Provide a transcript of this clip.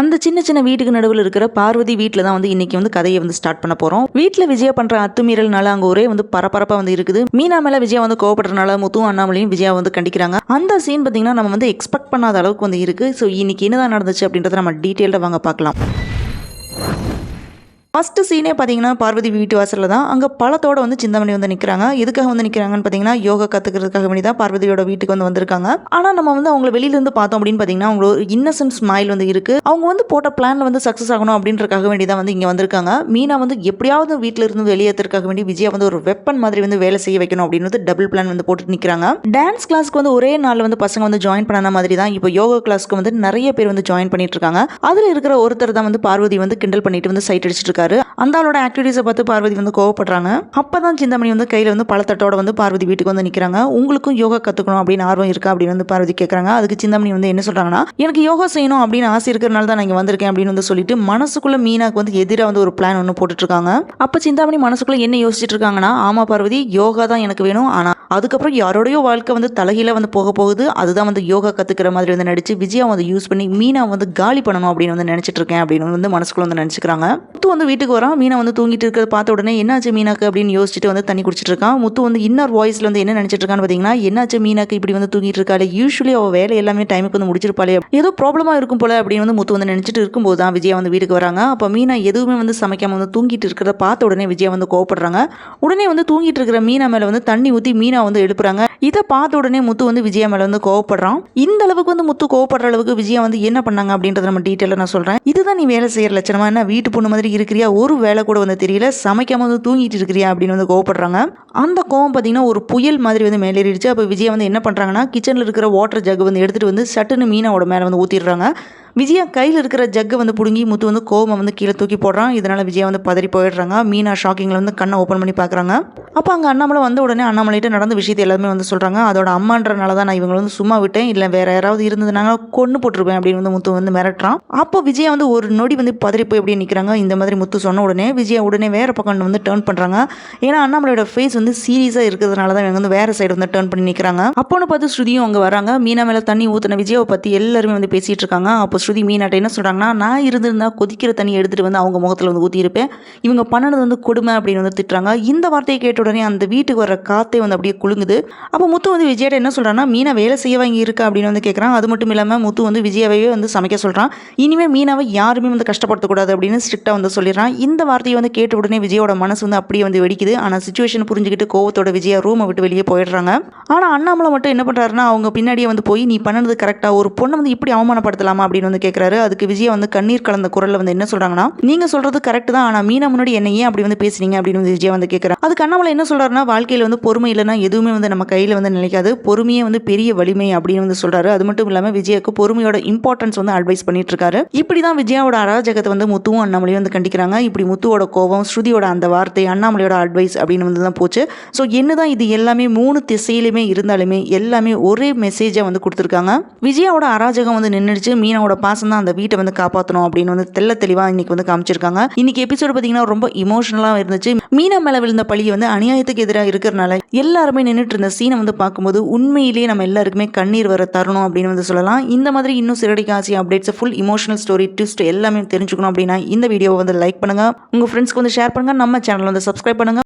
அந்த சின்ன சின்ன வீட்டுக்கு நடுவில் இருக்கிற பார்வதி வீட்டில் தான் வந்து இன்னைக்கு வந்து கதையை வந்து ஸ்டார்ட் பண்ண போகிறோம் வீட்டில் விஜயா பண்ணுற அத்துமீறல்னால அங்கே ஒரே வந்து பரபரப்பாக வந்து இருக்குது. மீனா மேலே விஜயா வந்து கோவப்படுறதுனால முத்துவும் அண்ணாமலையும் விஜயா வந்து கண்டிக்கிறாங்க. அந்த சீன் பார்த்தீங்கன்னா நம்ம வந்து எக்ஸ்பெக்ட் பண்ணாத அளவுக்கு வந்து இருக்குது ஸோ இன்னைக்கு என்னதான் நடந்துச்சு அப்படின்றத நம்ம டீட்டெயில்டாக வாங்க பார்க்கலாம். ஃபஸ்ட்டு சீனே பார்த்தீங்கன்னா பார்வதி வீட்டு வாசலில் தான். அங்கே பழத்தோட வந்து சிந்தாமணி வந்து நிற்கிறாங்க எதுக்காக வந்து நிற்கிறாங்கன்னு பார்த்தீங்கன்னா யோகா கற்றுக்கிறதுக்காக வேண்டி தான் பார்வதியோட வீட்டுக்கு வந்து வந்திருக்காங்க. ஆனால் நம்ம வந்து அவங்கள வெளியிலேருந்து பார்த்தோம் அப்படின்னு பார்த்தீங்கன்னா அவங்களோட ஒரு இன்னசென்ட் ஸ்மைல் வந்து இருக்குது அவங்க வந்து போட்ட பிளானில் வந்து சக்ஸஸ் ஆகணும் அப்படின்றதுக்காக வேண்டி தான் வந்து இங்கே வந்திருக்காங்க. மீனா வந்து எப்படியாவது வீட்டில் இருந்து வெளியேற்றுறதுக்காக வேண்டி விஜயா வந்து ஒரு வெப்பன் மாதிரி வந்து வேலை செய்ய வைக்கணும் அப்படின்னு வந்து டபுள் பிளான் வந்து போட்டு நிற்கிறாங்க டான்ஸ் கிளாஸ்க்கு வந்து ஒரே நாள் வந்து பசங்க வந்து ஜாயின் பண்ணன மாதிரி தான் இப்போ யோகா கிளாஸ்க்கு வந்து நிறைய பேர் வந்து ஜாயின் பண்ணிட்டு இருக்காங்க. அதில் இருக்கிற ஒருத்தர் தான் வந்து பார்வதி வந்து கிண்டல் பண்ணிட்டு வந்து சைட் அடிச்சிட்டு இருக்காரு அந்த ஆளோட ஆக்டிவிட்டிஸை பார்த்து பார்வதி வந்து கோவப்படுறாங்க. அப்பதான் சிந்தாமணி வந்து கையில் வந்து பழத்தட்டோட வந்து பார்வதி வீட்டுக்கு வந்து நிற்கிறாங்க உங்களுக்கும் யோகா கற்றுக்கணும் அப்படின்னு ஆர்வம் இருக்கா? அப்படின்னு வந்து பார்வதி கேட்குறாங்க அதுக்கு சிந்தாமணி வந்து என்ன சொல்கிறாங்கன்னா எனக்கு யோகா செய்யணும் அப்படின்னு ஆசை இருக்கிறனால தான் நான் இங்கே வந்திருக்கேன் அப்படின்னு வந்து சொல்லிட்டு மனசுக்குள்ள மீனாக்கு வந்து எதிராக வந்து ஒரு பிளான் ஒன்று போட்டுட்டு இருக்காங்க அப்போ சிந்தாமணி மனசுக்குள்ள என்ன யோசிச்சுட்டு இருக்காங்கன்னா ஆமா பார்வதி யோகா தான் எனக்கு வேணும். ஆனால் அதுக்கப்புறம் யாரோடையோ வாழ்க்கை வந்து தலைகீழ வந்து போக போகுது. அதுதான் வந்து யோகா கற்றுக்கிற மாதிரி வந்து நடிச்சு விஜயா வந்து யூஸ் பண்ணி மீனா வந்து காலி பண்ணணும் அப்படின்னு வந்து நினச்சிட்டு இருக்கேன் அப்படின்னு வந்து மனசுக்குள்ள வந்து நினச்சிக்கிறாங்க. முத்து வந்து வீட்டுக்கு வரான். மீனா வந்து தூங்கிட்டு இருக்கிறத பார்த்த உடனே என்னாச்சு மீனாக்கு? அப்படின்னு யோசிச்சுட்டு வந்து தண்ணி குடிச்சிட்டு இருக்கான் முத்து வந்து இன்னொரு வாய்ஸ்ல வந்து என்ன நினச்சிட்டு இருக்கான்னு பார்த்தீங்கன்னா என்னாச்சு மீனாக்கு? இப்படி வந்து தூங்கிட்டு இருக்காளே. யூஸ்வலி அவள் வேலை எல்லாமே டைமுக்கு வந்து முடிச்சிருப்பாளே. ஏதோ ப்ராப்ளமாக இருக்கும் போல அப்படின்னு வந்து முத்து வந்து நினச்சிட்டு இருக்கும்போது தான் விஜயா வந்து வீட்டுக்கு வராங்க. அப்போ மீனா எதுவுமே வந்து சமைக்காம வந்து தூங்கிட்டு இருக்கிறத பார்த்த உடனே விஜயா வந்து கோவப்படுறாங்க. உடனே வந்து தூங்கிட்டு இருக்கிற மீனா மேலே வந்து தண்ணி ஊற்றி மீனா வந்து எழுப்புறாங்க. இதை பார்த்த உடனே முத்து வந்து விஜயா மேலே வந்து கோவப்படுறான். இந்த அளவுக்கு வந்து முத்து கோவப்படுற அளவுக்கு விஜயா வந்து என்ன பண்ணாங்க அப்படின்றத நம்ம டீட்டெயிலாக நான் சொல்கிறேன் இதுதான் நீ வேலை செய்கிற லட்சணமா? என்ன வீட்டு பொண்ணு மாதிரி இருக்கிறியா? ஒரு வேலை கூட வந்து தெரியல. சமைக்காம வந்து தூங்கிட்டு இருக்கிறியா அப்படின்னு வந்து கோவப்படுறாங்க. அந்த கோவம் பார்த்தீங்கன்னா ஒரு புயல் மாதிரி வந்து மேலேறிடுச்சு. அப்போ விஜய் வந்து என்ன பண்ணுறாங்கன்னா கிச்சனில் இருக்கிற வாட்டர் ஜக் வந்து எடுத்துகிட்டு வந்து சட்டுன்னு மீனாவோட மேலே வந்து ஊற்றிடுறாங்க விஜயா கையில் இருக்கிற ஜக்கை வந்து பிடுங்கி முத்து வந்து கோவம் வந்து கீழே தூக்கி போடுறான். இதனால் விஜயா வந்து பதறி போயிடுறாங்க. மீனா ஷாக்கிங்கில் வந்து கண்ணை ஓப்பன் பண்ணி பார்க்குறாங்க அப்போ அங்கே அண்ணாமலை வந்த உடனே அண்ணாமலைகிட்ட நடந்த விஷயத்தை எல்லாமே வந்து சொல்கிறாங்க அதோட அம்மான்றனால தான் நான் இவங்களை வந்து சும்மா விட்டேன். இல்லை வேற யாராவது இருந்ததுனால கொண்டு போட்டிருப்பேன் அப்படின்னு வந்து முத்து வந்து மிரட்டுறான். அப்போ விஜயா வந்து ஒரு நொடி வந்து பதறி போய் அப்படியே நிற்கிறாங்க இந்த மாதிரி முத்து சொன்ன உடனே விஜயா உடனே வேறு பக்கம் வந்து டேர்ன் பண்ணுறாங்க ஏன்னா அண்ணாமலையோட ஃபேஸ் வந்து சீரியஸாக இருக்கிறதுனால தான் இவங்க வந்து வேறு சைடு வந்து டேர்ன் பண்ணி நிற்கிறாங்க அப்போன்னு பார்த்து ஸ்ருதியும் அங்கே வராங்க. மீனா மேலே தண்ணி ஊற்றின விஜயாவை பற்றி எல்லாருமே வந்து பேசிகிட்டு இருக்காங்க. அப்போ ஸ்ருதி மீனாட்ட என்ன சொல்கிறாங்கன்னா நான் இருந்திருந்தா கொதிக்கிற தண்ணி எடுத்துகிட்டு வந்து அவங்க முகத்தில் வந்து ஊற்றியிருப்பேன் இவங்க பண்ணது வந்து கொடுமை அப்படின்னு வந்து திட்டுறாங்க. இந்த வார்த்தையை கேட்ட உடனே அந்த வீட்டுக்கு வர காற்றே வந்து அப்படியே குலுங்குது. அப்போ முத்து வந்து விஜயாட்ட என்ன சொல்கிறான்னா மீனா வேலை செய்ய வாங்கி இருக்கா? அப்படின்னு வந்து கேட்குறான் அது மட்டும் இல்லாமல் முத்து வந்து விஜயாவே வந்து சமைக்க சொல்கிறான் இனிமேல் மீனாவை யாருமே வந்து கஷ்டப்படுத்தக்கூடாது அப்படின்னு ஸ்ட்ரிக்டாக வந்து சொல்லிடுறான். இந்த வார்த்தையை வந்து கேட்ட உடனே விஜயோட மனசு வந்து அப்படியே வந்து வெடிக்குது. ஆனால் சுச்சுவேஷன் புரிஞ்சுக்கிட்டு கோவத்தோட விஜயா ரூமை விட்டு வெளியே போயிடுறாங்க. ஆனால் அண்ணாமலை மட்டும் என்ன பண்ணுறாருன்னா அவங்க பின்னாடியே வந்து போய் நீ பண்ணது கரெக்டாக ஒரு பொண்ணை வந்து இப்படி அவமானப்படுத்தலாமா? அப்படின்னு வந்து கேட்குறாரு அதுக்கு விஜயா வந்து கண்ணீர் கலந்த குரலில் வந்து என்ன சொல்கிறாங்கன்னா நீங்கள் சொல்கிறது கரெக்ட் தான். ஆனால் மீனா முன்னாடி என்ன ஏன் அப்படி வந்து பேசுனீங்க? அப்படின்னு வந்து விஜயா வந்து கேட்குறாரு அதுக்கு அண்ணாமலை என்ன சொல்கிறாருன்னா வாழ்க்கையில் வந்து பொறுமை இல்லைன்னா எதுவுமே வந்து நம்ம கையில் வந்து நினைக்காது பொறுமையே வந்து பெரிய வலிமை அப்படின்னு வந்து சொல்கிறாரு அது மட்டும் இல்லாமல் விஜயாவுக்கு பொறுமையோட இம்பார்ட்டன்ஸ் வந்து அட்வைஸ் பண்ணிட்டு இருக்காரு இப்படி தான் விஜயாவோட அராஜகத்தை வந்து முத்துவும் அண்ணாமலையும் வந்து கண்டிக்கிறாங்க. இப்படி முத்துவோட கோபம் ஸ்ருதியோட அந்த வார்த்தை அண்ணாமலையோட அட்வைஸ் அப்படின்னு வந்து தான் போச்சு. ஸோ என்னதான் இது எல்லாமே மூணு திசையிலுமே இருந்தாலுமே எல்லாமே ஒரே மெசேஜாக வந்து கொடுத்துருக்காங்க. விஜயாவோட அராஜகம் வந்து நின்றுச்சு மீனாவோட பாசம் தான் அந்த வீட்டை வந்து காப்பாற்றணும் அப்படின்னு வந்து தெள்ள தெளிவாக இன்னைக்கு வந்து காமிச்சிருக்காங்க. இன்னைக்கு எபிசோடு பார்த்தீங்கன்னா ரொம்ப இமோஷனலாக இருந்துச்சு. மீனா மேலே விழுந்த பழியை வந்து அநியாயத்துக்கு எதிராக இருக்கிறனால எல்லாருமே நின்றுட்டு இருந்த சீனை வந்து பார்க்கும்போது உண்மையிலேயே நம்ம எல்லாருக்குமே கண்ணீர் வர தரணும் அப்படின்னு வந்து சொல்லலாம். இந்த மாதிரி இன்னும் சிறடி updates full emotional story twist எல்லாமே தெரிஞ்சுக்கணும் அப்படின்னா இந்த வீடியோவை வந்து லைக் பண்ணுங்க. உங்க ஃப்ரெண்ட்ஸ்க்கு வந்து ஷேர் பண்ணுங்க. நம்ம சேனல் வந்து சப்ஸ்கிரைப் பண்ணுங்க.